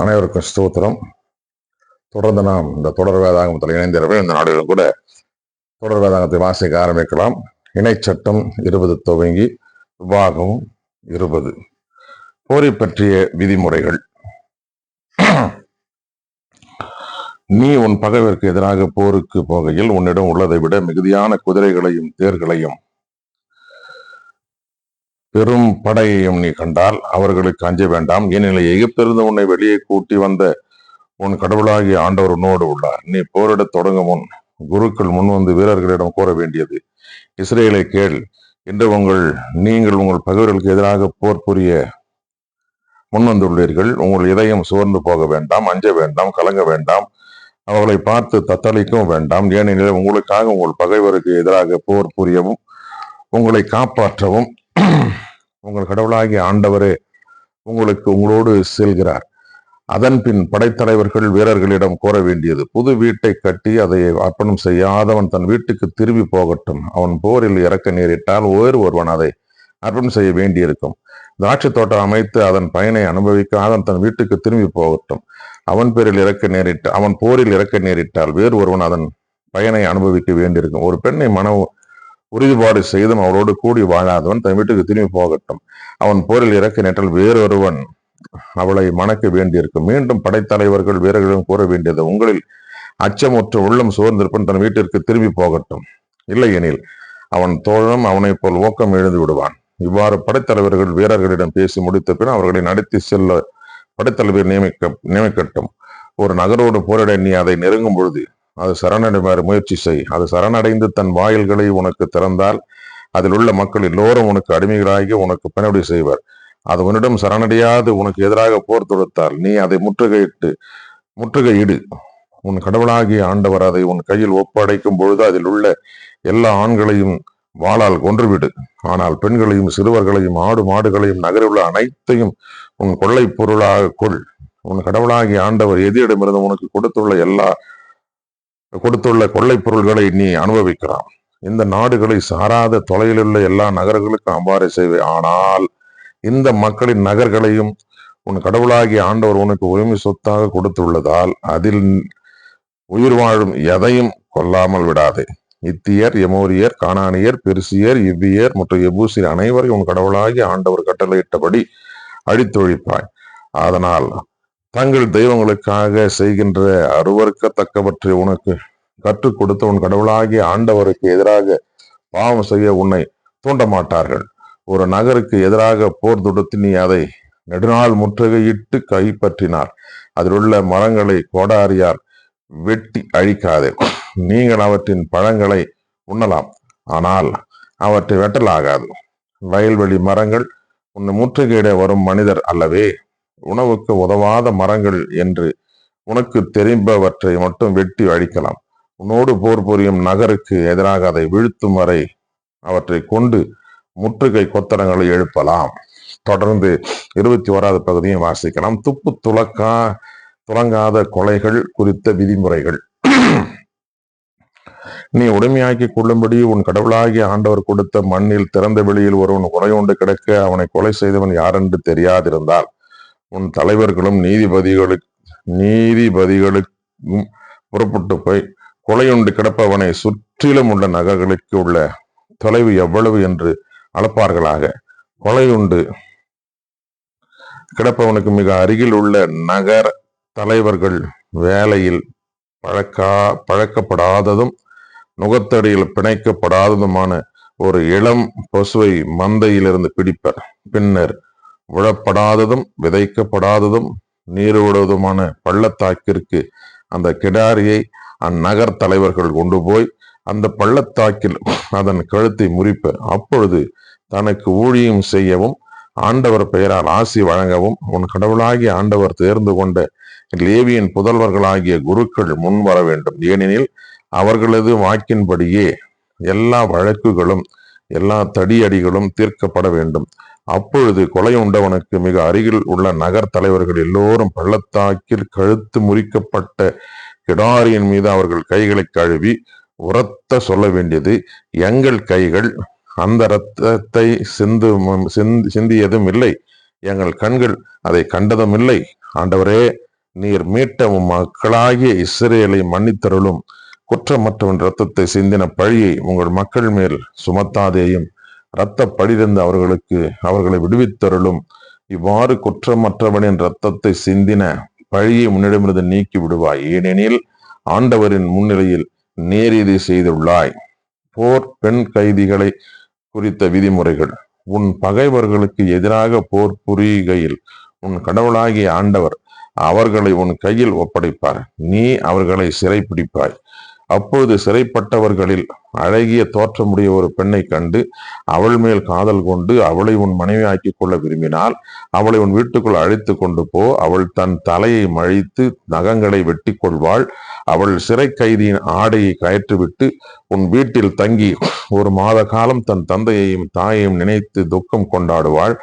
அனைவருக்கும் ஸ்தோத்திரம். தொடர்ந்து நாம் இந்த தொடர் வேதாங்கத்தில் இணைந்திருவே இந்த நாடுகளும் கூட தொடர் வேதாகத்தை வாசிக்க ஆரம்பிக்கலாம். இணைச்சட்டம் இருபது துவங்கி விவாகம் இருபது. போரை பற்றிய விதிமுறைகள். நீ உன் பகைவருக்கு எதிராக போருக்கு போகையில் உன்னிடம் உள்ளதை விட மிகுதியான குதிரைகளையும் தேர்களையும் பெரும் படையையும் நீ கண்டால் அவர்களுக்கு அஞ்ச வேண்டாம். ஏனெனில் எகிப்திலிருந்து உன்னை வெளியே கூட்டி வந்த உன் கடவுளாகிய ஆண்டவர் உன்னோடு உள்ளார். நீ போரிடத் தொடங்கும் முன் குருக்கள் முன் வந்து வீரர்களிடம் கூற வேண்டியது. இஸ்ரேலை கேள். இன்று உங்கள் நீங்கள் உங்கள் பகைவர்களுக்கு எதிராக போர் புரிய முன்வந்துள்ளீர்கள் உங்கள் இதயம் சோர்ந்து போக வேண்டாம் அஞ்ச வேண்டாம் கலங்க வேண்டாம். அவர்களை பார்த்து தத்தளிக்கவும் வேண்டாம். ஏனெனில் உங்களுக்காக உங்கள் பகைவருக்கு எதிராக போர் புரியவும் உங்களை காப்பாற்றவும் உங்கள் கடவுளாகிய ஆண்டவரே உங்களுக்கு உங்களோடு செல்கிறார். அதன் பின் படைத்தலைவர்கள் வீரர்களிடம் கோர வேண்டியது. புது வீட்டை கட்டி அதை அர்ப்பணம் செய்யாதவன் தன் வீட்டுக்கு திரும்பி போகட்டும். அவன் போரில் இறக்க நேரிட்டால் வேறு ஒருவன் அதை அர்ப்பணம் செய்ய வேண்டியிருக்கும். திராட்சை தோட்டம் அமைத்து அதன் பயனை அனுபவிக்காதவன் தன் வீட்டுக்கு திரும்பி போகட்டும். அவன் பேரில் இறக்க நேரிட்டு அவன் போரில் இறக்க நேரிட்டால் வேறு ஒருவன் அதன் பயனை அனுபவிக்க வேண்டியிருக்கும். ஒரு பெண்ணை மன உறுதிப்பாடு செய்தும் அவளோடு கூடி வாழாதவன் தன் வீட்டுக்கு திரும்பி போகட்டும். அவன் போரில் இறக்க நேற்றால் வேறொருவன் அவளை மணக்க வேண்டியிருக்கும். மீண்டும் படைத்தலைவர்கள் வீரர்களும் கூற வேண்டியது உங்களில் அச்சமுற்ற உள்ளம் சோர்ந்திருப்பன் தன் வீட்டிற்கு திரும்பி போகட்டும். இல்லையெனில் அவன் தோழம் அவனைப் போல் ஊக்கம் எழுந்து விடுவான். இவ்வாறு படைத்தலைவர்கள் வீரர்களிடம் பேசி முடித்த பின் அவர்களை நடத்தி செல்ல படைத்தலைவர் நியமிக்க நியமிக்கட்டும். ஒரு நகரோடு போரிட நீ அதை நெருங்கும் பொழுது அது சரணடைமாறு முயற்சி செய். அது சரணடைந்து தன் வாயில்களை உனக்கு திறந்தால் அதில் உள்ள மக்கள் எல்லோரும் உனக்கு அடிமைகளாகி உனக்கு பணிபடி செய்வர். அது உன்னிடம் சரணடையாது உனக்கு எதிராக போர் தொடுத்தால். நீ அதை முற்றுகையிட்டு முற்றுகையிடு. உன் கடவுளாகிய ஆண்டவர் அதை உன் கையில் ஒப்படைக்கும் பொழுது அதில் உள்ள எல்லா ஆண்களையும் வாளால் கொன்றுவிடு. ஆனால் பெண்களையும் சிறுவர்களையும் ஆடு மாடுகளையும் நகரில் உள்ள அனைத்தையும் உன் கொள்ளை பொருளாக கொள். உன் கடவுளாகிய ஆண்டவர் எதிரிடமிருந்து உனக்கு கொடுத்துள்ள எல்லா கொடுத்துள்ள கொள்ளை பொருள்களை நீ அனுபவிக்கிறான். இந்த நாடுகளை சாராத தொலையிலுள்ள எல்லா நகர்களுக்கும் அவ்வாறு செய்வே. ஆனால் இந்த மக்களின் நகர்களையும் உன் கடவுளாகிய ஆண்டவர் உனக்கு உரிமை சொத்தாக கொடுத்துள்ளதால் அதில் உயிர் வாழும் எதையும் கொல்லாமல் விடாதே. இத்தியர் எமோரியர் கானானியர் பெருசியர் இவ்வியர் மற்றும் எபூசியர் அனைவரையும் உன் கடவுளாகிய ஆண்டவர் கட்டளையிட்டபடி அழித்தொழிப்பாய் அதனால் தங்கள் தெய்வங்களுக்காக செய்கின்ற அருவறுக்கத்தக்கவற்றை உனக்கு கற்றுக் கொடுத்த உன் கடவுளாகிய ஆண்டவருக்கு எதிராக பாவம் செய்ய உன்னை தூண்ட மாட்டார்கள் ஒரு நகருக்கு எதிராக போர் தொடுத்து நீ அதை நெடுநாள் முற்றுகையிட்டு கைப்பற்றினார். அதிலுள்ள மரங்களை கோடாரியால் வெட்டி அழிக்காதே. நீங்கள் அவற்றின் பழங்களை உண்ணலாம். ஆனால் அவற்றை வெட்டலாகாது. வயல்வெளி மரங்கள் உன்னை முற்றுகையிட வரும் மனிதர் அல்லவே. உணவுக்கு உதவாத மரங்கள் என்று உனக்கு தெரிந்தவற்றை மட்டும் வெட்டி அழிக்கலாம். உன்னோடு போர் புரியும் நகருக்கு எதிராக அதை வீழ்த்தும் வரை அவற்றை கொண்டு முற்றுகை கொத்தரங்களை எழுப்பலாம். தொடர்ந்து இருபத்தி ஓராவது பகுதியும் வாசிக்கலாம். துப்பு துளக்கா துளங்காத கொலைகள் குறித்த விதிமுறைகள். நீ உடைமையாக்கி கொள்ளும்படி உன் கடவுளாகிய ஆண்டவர் கொடுத்த மண்ணில் திறந்த வெளியில் ஒருவன் கொலையுண்டு கிடக்க அவனை கொலை செய்தவன் யாரென்று தெரியாதிருந்தால் உன் தலைவர்களும் நீதிபதிகளுக்கு நீதிபதிகளுக்கும் புறப்பட்டு போய் கொலையுண்டு கிடப்பவனை சுற்றிலும் உள்ள நகர்களுக்கு உள்ள தொலைவு எவ்வளவு என்று அளப்பார்களாக. கொலையுண்டு கிடப்பவனுக்கு மிக அருகில் உள்ள நகர தலைவர்கள் வேலையில் பழக்கா பழக்கப்படாததும் நுகத்தடியில் பிணைக்கப்படாததுமான ஒரு இளம் பசுவை மந்தையிலிருந்து பிடிப்பர். பின்னர் விழப்படாததும் விதைக்கப்படாததும் நீரோடுவதுமான பள்ளத்தாக்கிற்கு அந்த கிடாரியை அந்நகர் தலைவர்கள் கொண்டு போய் அந்த பள்ளத்தாக்கில் அதன் கழுத்தை முறிப்ப அப்பொழுது தனக்கு ஊழியம் செய்யவும் ஆண்டவர் பெயரால் ஆசி வழங்கவும் உன் கடவுளாகிய ஆண்டவர் தேர்ந்து கொண்ட லேவியின் புதல்வர்களாகிய குருக்கள் முன் வர வேண்டும். ஏனெனில் அவர்களது வாக்கின்படியே எல்லா வழக்குகளும் எல்லா தடியடிகளும் தீர்க்கப்பட வேண்டும். அப்பொழுது கொலை உண்டவனுக்கு மிக அருகில் உள்ள நகர் தலைவர்கள் எல்லோரும் பள்ளத்தாக்கில் கழுத்து முறிக்கப்பட்ட கிடாரியின் மீது அவர்கள் கைகளை கழுவி உரத்த சொல்ல வேண்டியது. எங்கள் கைகள் அந்த இரத்தத்தை சிந்து சிந்தியதும் இல்லை. எங்கள் கண்கள் அதை கண்டதும் இல்லை. ஆண்டவரே நீர் மீட்ட மக்களாகிய இஸ்ரேலை மன்னித்தருளும். குற்றமற்றவன் இரத்தத்தை சிந்தின பழியை உங்கள் மக்கள் மேல் சுமத்தாதேயும் இரத்த பழியிருந்து அவர்களுக்கு அவர்களை விடுவித்தருளும். இவ்வாறு குற்றமற்றவனின் இரத்தத்தை சிந்தின பழியை உன்னிடமிருந்து நீக்கி விடுவாய். ஏனெனில் ஆண்டவரின் முன்னிலையில் நேரீதி செய்துள்ளாய். போர் பெண் கைதிகளை குறித்த விதிமுறைகள். உன் பகைவர்களுக்கு எதிராக போர் புரிகையில் உன் கடவுளாகிய ஆண்டவர் அவர்களை உன் கையில் ஒப்படைப்பார். நீ அவர்களை சிறைப்பிடிப்பாய். அப்போது சிறைப்பட்டவர்களில் அழகிய தோற்றமுடைய ஒரு பெண்ணை கண்டு அவள் மேல் காதல் கொண்டு அவளை உன் மனைவியாக்கிக் கொள்ள விரும்பினால் அவளை உன் வீட்டுக்குள் அழைத்து கொண்டு போ. அவள் தன் தலையை மழித்து நகங்களை வெட்டி கொள்வாள். அவள் சிறை கைதியின் ஆடையை கயற்றுவிட்டு உன் வீட்டில் தங்கி ஒரு மாத காலம் தன் தந்தையையும் தாயையும் நினைத்து துக்கம் கொண்டாடுவாள்.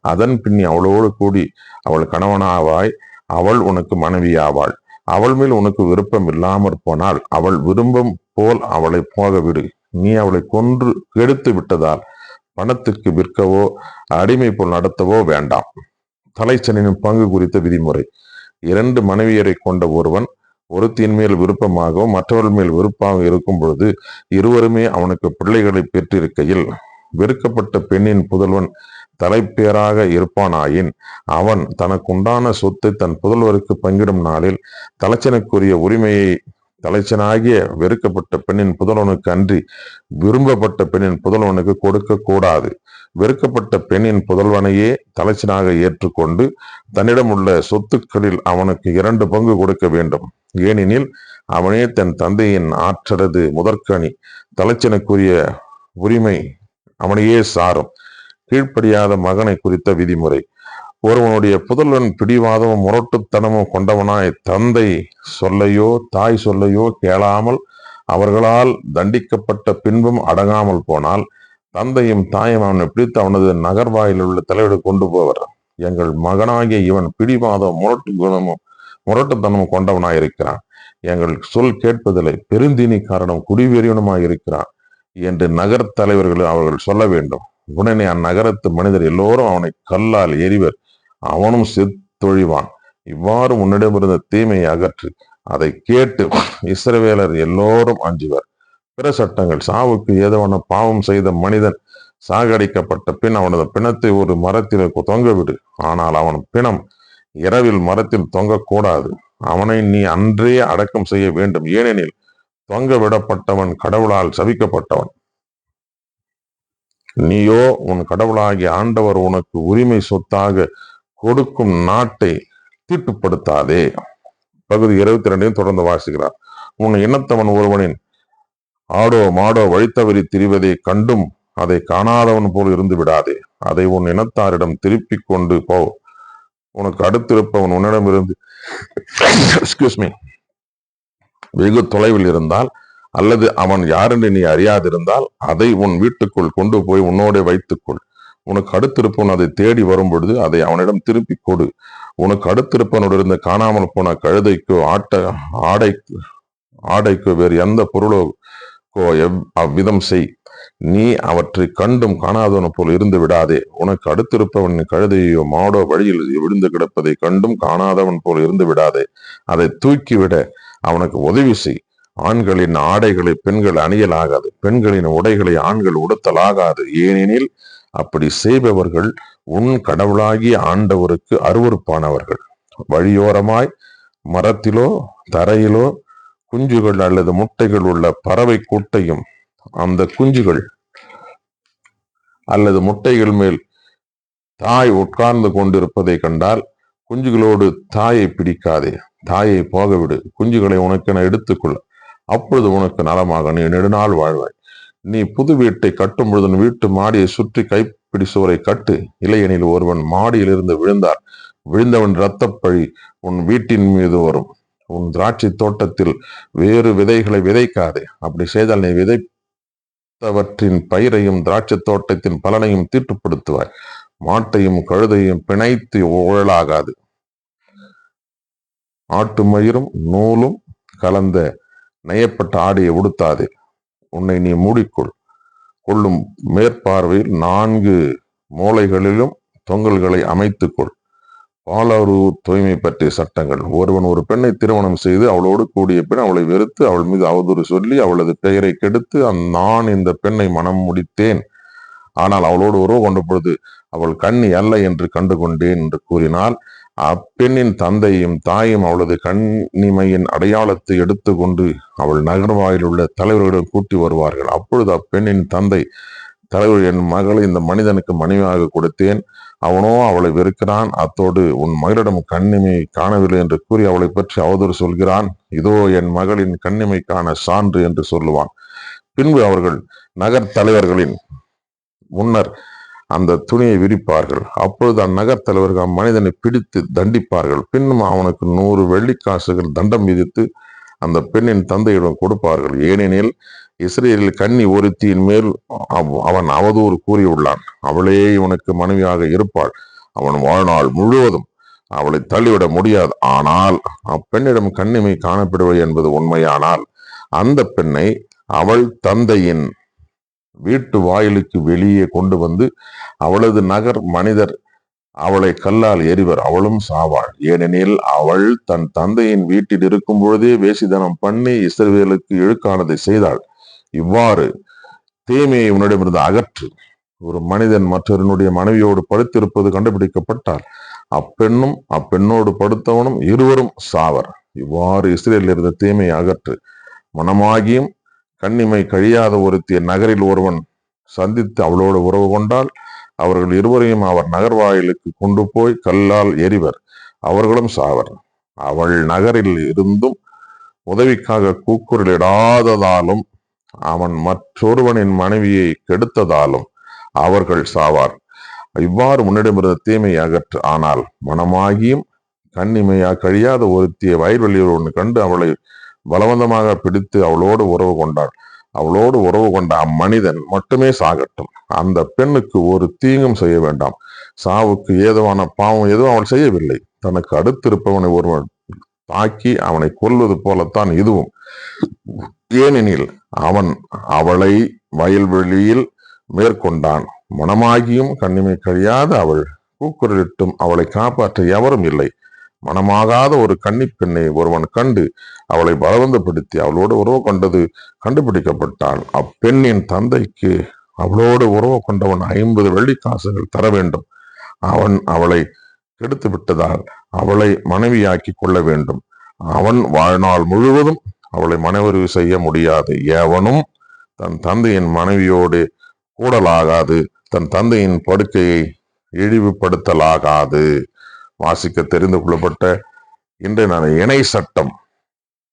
அதன் பின்னி அவளோடு கூடி அவள் கணவனாவாய். அவள் உனக்கு மனைவியாவாள். அவள் மேல் உனக்கு விருப்பம் இல்லாமற் போனால் அவள் விரும்பும் போல் அவளை போக விடு. நீ அவளை கொன்று கெடுத்து விட்டதால் பணத்துக்கு விற்கவோ அடிமை போல் நடத்தவோ வேண்டாம். தலைச்சனின் பங்கு குறித்த விதிமுறை. இரண்டு மனைவியரை கொண்ட ஒருவன் ஒருத்தியின் மேல் விருப்பமாகவும் மற்றவர்கள் மேல் விருப்பமாக இருக்கும் பொழுது இருவருமே அவனுக்கு பிள்ளைகளை பெற்றிருக்கையில் வெறுக்கப்பட்ட பெண்ணின் புதல்வன் தலைப்பேராக இருப்பானாயின் அவன் தனக்குண்டான சொத்தை தன் புதல்வருக்கு பங்கிடும் நாளில் தலைச்சனுக்குரிய உரிமையை தலைச்சனாகிய வெறுக்கப்பட்ட பெண்ணின் புதல்வனுக்கு அன்றி விரும்பப்பட்ட பெண்ணின் புதல்வனுக்கு கொடுக்க கூடாது வெறுக்கப்பட்ட பெண்ணின் புதல்வனையே தலைச்சனாக ஏற்றுக்கொண்டு தன்னிடம் உள்ள சொத்துக்களில் அவனுக்கு இரண்டு பங்கு கொடுக்க வேண்டும். ஏனெனில் அவனே தன் தந்தையின் ஆற்றலது முதற்கனி. தலைச்சனுக்குரிய உரிமை அவனையே சாரும். கீழ்ப்படியாத மகனை குறித்த விதிமுறை. ஒருவனுடைய புதல்வன் பிடிவாதமும் முரட்டுத்தனமும் கொண்டவனாய் தந்தை சொல்லையோ தாய் சொல்லையோ கேளாமல் அவர்களால் தண்டிக்கப்பட்ட பின்பும் அடங்காமல் போனால் தந்தையும் தாயும் அவனை பிடித்து அவனது நகர்வாயில் உள்ள தலைவிட கொண்டு போவர். எங்கள் மகனாகிய இவன் பிடிவாதம் முரட்டு குணமும் முரட்டுத்தனமும் கொண்டவனாயிருக்கிறான் எங்கள் சொல் கேட்பதில்லை பெருந்தீனி காரணம் குடிவெறியனுமாய் இருக்கிறான் என்று நகர் தலைவர்கள் அவர்கள் சொல்ல வேண்டும். உடனே அந்நகரத்து மனிதர் எல்லோரும் அவனை கல்லால் எறிவர். அவனும் செத்தொழிவான். இவ்வாறு உன்னிடமிருந்த தீமையை அகற்று அதை கேட்டு இஸ்ரவேலர் எல்லோரும் அஞ்சுவர். பிற சட்டங்கள் சாவுக்கு ஏதவன பாவம் செய்த மனிதன் சாகடிக்கப்பட்ட பின் அவனது பிணத்தை ஒரு மரத்தில் தொங்கவிடு. ஆனால் அவன் பிணம் இரவில் மரத்தில் தொங்கக்கூடாது. அவனை நீ அன்றே அடக்கம் செய்ய வேண்டும். ஏனெனில் தொங்க விடப்பட்டவன் கடவுளால் சபிக்கப்பட்டவன். நீயோ உன் கடவுளாகிய ஆண்டவர் உனக்கு உரிமை சொத்தாக கொடுக்கும் நாட்டை தீட்டுப்படுத்தாதே. பகுதி இருபத்தி ரெண்டையும் தொடர்ந்து வாசிக்கிறார். உன் இனத்தவன் ஒருவனின் ஆடோ மாடோ வழித்தவறி திரிவதை கண்டும் அதை காணாதவன் போல் இருந்து விடாதே. அதை உன் இனத்தாரிடம் திருப்பி கொண்டு போ. உனக்கு அடுத்திருப்பவன் உன்னிடமிருந்து எக்ஸ்கியூஸ் மீ வெகு தொலைவில் இருந்தால் அல்லது அவன் யாரென்று நீ அறியாதிருந்தால் அதை உன் வீட்டுக்குள் கொண்டு போய் உன்னோட வைத்துக்கொள். உனக்கு அடுத்திருப்பவன் அதை தேடி வரும் பொழுது அதை அவனிடம் திருப்பி கொடு. உனக்கு அடுத்திருப்பவனிலிருந்து காணாமல் போன கழுதைக்கோ ஆட்ட ஆடை ஆடைக்கோ வேறு எந்த பொருளோக்கோ எவ் அவ்விதம் செய். நீ அவற்றை கண்டும் காணாதவன் போல் இருந்து விடாதே. உனக்கு அடுத்திருப்பவன் கழுதையோ மாடோ வழியில் விழுந்து கிடப்பதை கண்டும் காணாதவன் போல் இருந்து விடாதே. அதை தூக்கிவிட. அவனுக்கு உதவி செய். ஆண்களின் ஆடைகளை பெண்கள் அணியலாகாது. பெண்களின் உடைகளை ஆண்கள் உடுத்தலாகாது. ஏனெனில் அப்படி செய்பவர்கள் உன் கடவுளாகிய ஆண்டவருக்கு அருவருப்பானவர்கள். வழியோரமாய் மரத்திலோ தரையிலோ குஞ்சுகள் அல்லது முட்டைகள் உள்ள பறவை கூட்டையும் அந்த குஞ்சுகள் அல்லது முட்டைகள் மேல் தாய் உட்கார்ந்து கொண்டிருப்பதை கண்டால் குஞ்சுகளோடு தாயை பிடிக்காதே. தாயை போகவிடு. குஞ்சுகளை உனக்கென எடுத்துக்கொள்ள அப்பொழுது உனக்கு நலமாக நீ நெடுநாள் வாழ்வாய். நீ புது வீட்டை கட்டும் பொழுது வீட்டு மாடியை சுற்றி கைப்பிடி சுவரை கட்டு. இளையனில் ஒருவன் மாடியிலிருந்து விழுந்தார். விழுந்தவன் இரத்தப்பழி உன் வீட்டின் மீது வரும். உன் திராட்சை தோட்டத்தில் வேறு விதைகளை விதைக்காதே. அப்படி செய்தால் நீ விதைத்தவற்றின் பயிரையும் திராட்சை தோட்டத்தின் பலனையும் தீட்டுப்படுத்துவாய். மாட்டையும் கழுதையும் பிணைத்து ஊழலாகாது. ஆட்டு மயிரும் நூலும் கலந்த நெய்யப்பட்ட ஆடையை உடுத்தாதே. உன்னை நீ மூடிக்கொள். கொள்ளும் மேற்பார்வையில் நான்கு மூலைகளிலும் தொங்கல்களை அமைத்துக்கொள். பாலாறு தூய்மை பற்றிய சட்டங்கள். ஒருவன் ஒரு பெண்ணை திருமணம் செய்து அவளோடு கூடிய பெண் அவளை வெறுத்து அவள் மீது அவதூறு சொல்லி அவளது பெயரை கெடுத்து "அந் நான் இந்த பெண்ணை மனம் முடித்தேன். ஆனால் அவளோடு உறவு கொண்ட பொழுது அவள் கண்ணி அல்ல என்று கண்டு கொண்டேன் என்று கூறினால் அப்பெண்ணின் தந்தையும் தாயும் அவளது கண்ணிமையின் அடையாளத்தை எடுத்துக்கொண்டு அவள் நகர்வாயில் உள்ள தலைவர்களிடம் கூட்டி வருவார்கள். அப்பொழுது அப்பெண்ணின் தந்தை தலைவர் என் மகளை இந்த மனிதனுக்கு மனைவியாக கொடுத்தேன். அவனோ அவளை வெறுக்கிறான். அத்தோடு உன் மகளிடம் கண்ணிமை காணவில்லை என்று கூறி அவளை பற்றி அவதூறு சொல்கிறான். இதோ என் மகளின் கண்ணிமைக்கான சான்று என்று சொல்லுவான். பின்பு அவர்கள் நகர் தலைவர்களின் முன்னர் அந்த துணியை விரிப்பார்கள். அப்பொழுது அந்நகர் தலைவர்கள் அம்மனிதனை பிடித்து தண்டிப்பார்கள். பின்னும் அவனுக்கு நூறு வெள்ளிக்காசுகள் தண்டம் விதித்து அந்த பெண்ணின் தந்தையிடம் கொடுப்பார்கள். ஏனெனில் இஸ்ரேலில் கன்னி ஒருத்தியின் மேல் அவ்- அவன் அவதூறு கூறியுள்ளான். அவளே இவனுக்கு மனைவியாக இருப்பாள். அவன் வாழ்நாள் முழுவதும் அவளை தள்ளிவிட முடியாது. ஆனால் அப்பெண்ணிடம் கண்ணிமை காணப்படுவது என்பது உண்மையானால் அந்த பெண்ணை அவள் தந்தையின் வீட்டு வாயிலுக்கு வெளியே கொண்டு வந்து அவளது நகர் மனிதர் அவளை கல்லால் எறிவர். அவளும் சாவாள். ஏனெனில் அவள் தன் தந்தையின் வீட்டில் இருக்கும் பொழுதே வேசிதனம் பண்ணி இஸ்ரவேலுக்கு இழுக்கானதை செய்தாள். இவ்வாறு தீமையை உன்னிடமிருந்து அகற்று. ஒரு மனிதன் மற்றொருனுடைய மனைவியோடு படுத்திருப்பது கண்டுபிடிக்கப்பட்டால் அப்பெண்ணும் அப்பெண்ணோடு படுத்தவனும் இருவரும் சாவர். இவ்வாறு இஸ்ரேலில் இருந்த தீமையை அகற்று மனமாகியும் கண்ணிமை கழியாத ஒருத்திய நகரில் ஒருவன் சந்தித்து அவளோடு உறவு கொண்டால் அவர்கள் இருவரையும் அவர் நகர்வாயிலுக்கு கொண்டு போய் கல்லால் எரிவர் அவர்களும் சாவர். அவள் நகரில் இருந்தும் உதவிக்காக கூக்குரலிடாததாலும் அவன் மற்றொருவனின் மனைவியை கெடுத்ததாலும் அவர்கள் சாவார். இவ்வாறு முன்னிடமிருந்த தீமை அகற்று ஆனால் மனமாகியும் கண்ணிமையா கழியாத ஒருத்திய வயல்வெளியில் ஒன்று கண்டு அவளை பலவந்தமாக பிடித்து அவளோடு உறவு கொண்டாள். அவளோடு உறவு கொண்ட அம்மனிதன் மட்டுமே சாகட்டும். அந்த பெண்ணுக்கு ஒரு தீங்கும் செய்ய வேண்டாம். சாவுக்கு ஏதுவான பாவம் எதுவும் அவள் செய்யவில்லை. தனக்கு அடுத்திருப்பவனை ஒருவன் தாக்கி அவனை கொல்வது போலத்தான் இதுவும். ஏனெனில் அவன் அவளை வயல்வெளியில் மேற்கொண்டான். மனமாகியும் கண்ணிமை கழியாத அவள். கூக்குரலிட்டும் அவளை காப்பாற்ற எவரும் இல்லை. மனமாகாத ஒரு கன்னிப்பெண்ணை ஒருவன் கண்டு அவளை பலவந்தப்படுத்தி அவளோடு உறவு கொண்டது கண்டுபிடிக்கப்பட்டான். அப்பெண்ணின் தந்தைக்கு அவளோடு உறவு கொண்டவன் ஐம்பது வெள்ளிக்காசுகள் தர வேண்டும். அவன் அவளை கெடுத்து விட்டதால் அவளை மனைவியாக்கி கொள்ள வேண்டும். அவன் வாழ்நாள் முழுவதும் அவளை மனைவரிவு செய்ய முடியாது. எவனும் தன் தந்தையின் மனைவியோடு கூடலாகாது. தன் தந்தையின் படுக்கையை இழிவுபடுத்தலாகாது. வாசிக்க தெரிந்து கொள்ளப்பட்ட இன்றைய நான் இணை சட்டம்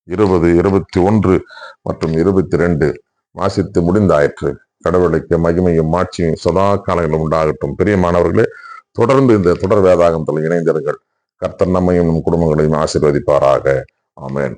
இருபது இருபத்தி ஒன்று மற்றும் இருபத்தி ரெண்டு வாசித்து முடிந்தாயிற்று. கடவுளுக்கு மகிமையும் மாட்சியும் சதா காலங்களும் உண்டாகட்டும். பெரிய மாணவர்களே தொடர்ந்து இந்த தொடர் வேதாகத்தில் இணைந்திருங்கள். கர்த்தர் நம்மையும் நம் குடும்பங்களையும் ஆசீர்வதிப்பாராக. ஆமேன்.